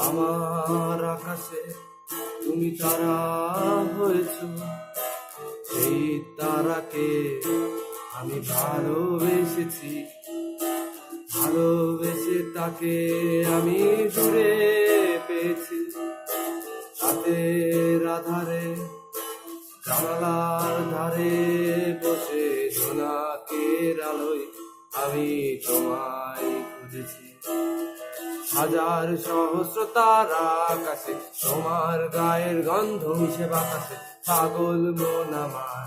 আমার আকাশে তুমি তারা হয়েছ। সেই তারাকে আমি ভালোবেসেছি। ভালোবেসে তাকে আমি জুড়ে পেয়েছি। রাতের আধারে জানালার ধারে বসে জোনাকের আলোয় আমি তোমায় খুঁজেছি। হাজার সহস্র তারা আকাশে, তোমার গায়ের গন্ধ মিশে বাতাসে, পাগল মন আমার।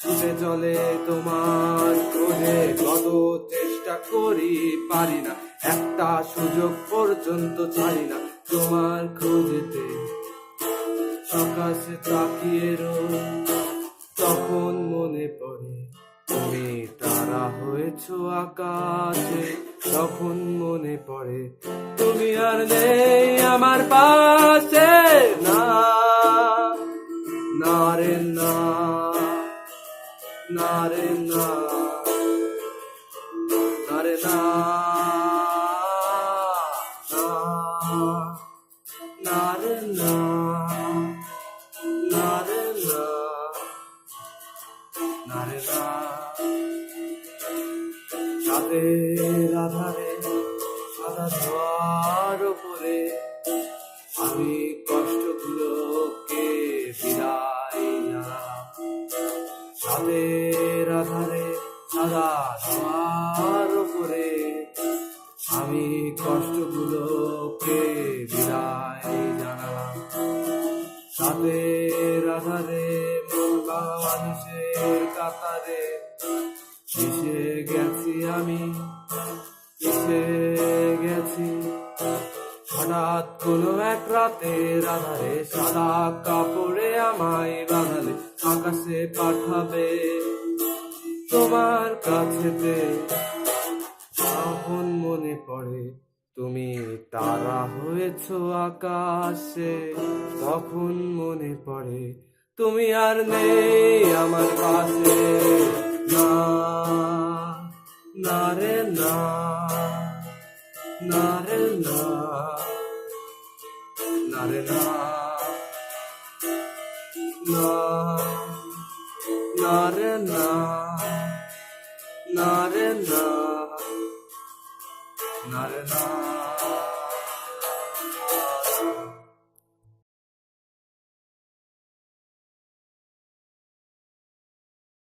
ছুটে চলে তোমার খোঁজে কত চেষ্টা করি পারি না, একটা সুযোগ পর্যন্ত ছাড়ি না তোমার খোঁজেতে সকাশে তাকিয়ে রই তখন মনে পড়ে তুমি তারা হয়েছ আকাশে, তখন মনে পড়ে, তুমি আর নেই আমার পাশে। না না রে, না না রে, না না রে না না রে, না। রাতের আধারে সাদা ধোয়ার উপরে আমি কষ্টগুলোকে বিদায় জানালাম রাতের আধারে সাদা ধোয়ার উপরে আমি কষ্টগুলোকে বিদায় জানালাম। রাতের আধারে মন মানুষের কাতারে। মিশে গেছি আমি মিশে গেছি। হঠাৎ কোনো এক রাতের আধারে সাদা কাপড়ে আমায় বাঁধালে আকাশে পাঠাবে। তোমার কাছেতে তখন মনে পড়ে, তুমি তারা হয়েছ আকাশে। তখন মনে পড়ে, তুমি আর নেই আমার পাশে। not enough. Love, not enough. Not enough. Not enough.